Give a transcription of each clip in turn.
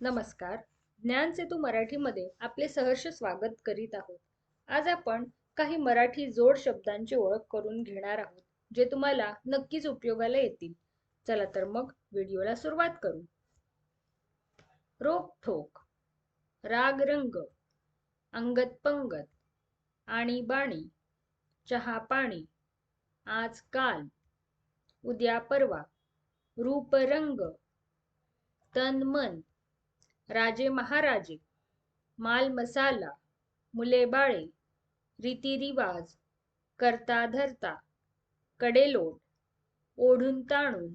नमस्कार. ज्ञान सेतू मराठीमध्ये आपले सहर्ष स्वागत करीत आहोत. आज आपण काही मराठी जोड शब्दांची ओळख करून घेणार आहोत जे तुम्हाला नक्कीच उपयोगाला येतील. चला तर मग व्हिडिओला सुरुवात करू. रोक ठोक राग रंग अंगत पंगत आणि बाणी चहा पाणी आज काल उद्या परवा रूप रंग तन मन राजे महाराजे माल मसाला मुले बाळे रीतिरिवाज करता धरता कडेलोट ओढून ताणून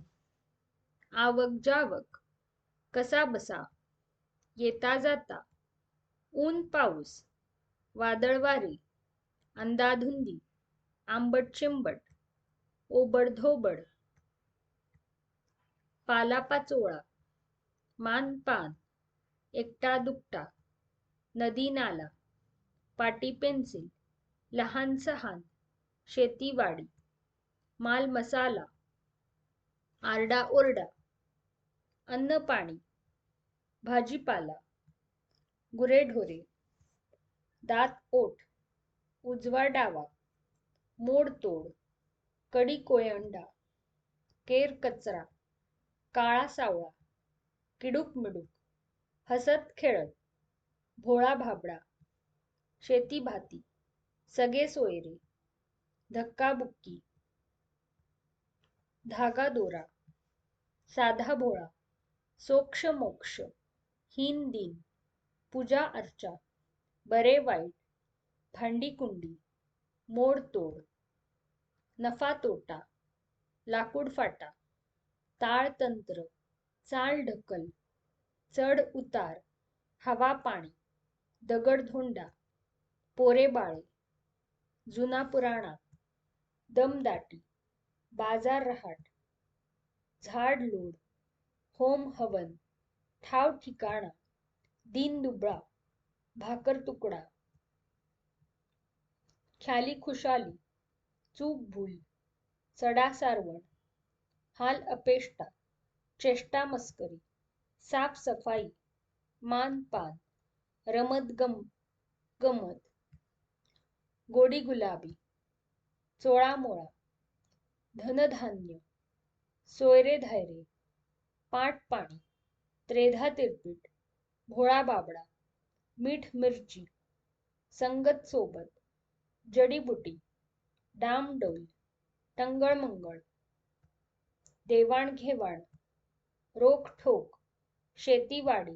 आवक जावक कसा बसा येता जाता ऊन पाऊस वादळवारी अंदाधुंदी आंबट चिंबट ओबड धोबड पालापाचोळा मानपान एकटा दुकटा नदी नाला पाटी पेन्सिल लहान सहान शेतीवाडी माल मसाला आरडा ओरडा अन्न पाणी भाजीपाला गुरेढोरे दात ओठ उजवा डावा मोडतोड कडी कोयंडा केर कचरा काळा सावळा किडूक मिडूक. हसत खेळत. भोळा भाबडा. शेती भाती. सगळे सोयरे. धक्काबुक्की धागा दोरा. साधा भोळा. सोक्ष मोक्ष. हीन दिन. पूजा अर्चा. बरे वाईट. भांडी कुंडी. मोडतोड नफा तोटा. लाकूड फाटा. ताळतंत्र चाल ढकल. चढ उतार हवा पाणी दगडधोंडा पोरे बाळे जुना पुराणा दमदाटी बाजार रहाट झाड लोड होम हवन ठाव ठिकाणा दिन दुबळा भाकर तुकडा. ख्याली खुशाली चूक भूल चढा सारवण हाल अपेष्टा चेष्टा मस्करी. साफसफाई मानपान मान पान रमत गम गमत गोडी गुलाबी चोळामोळा धनधान्य सोयरे धैरे पाटपाणी त्रेधा तिरपीट भोळा बाबडा मीठ मिरची संगत सोबत जडीबुटी डामडोल टंगळमंगळ देवाणघेवाण रोखठोक शेतीवाडी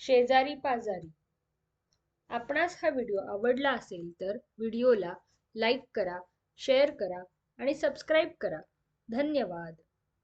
शेजारी पाजारी. आपणास हा व्हिडिओ आवडला असेल तर व्हिडिओला लाईक करा शेअर करा आणि सबस्क्राईब करा. धन्यवाद.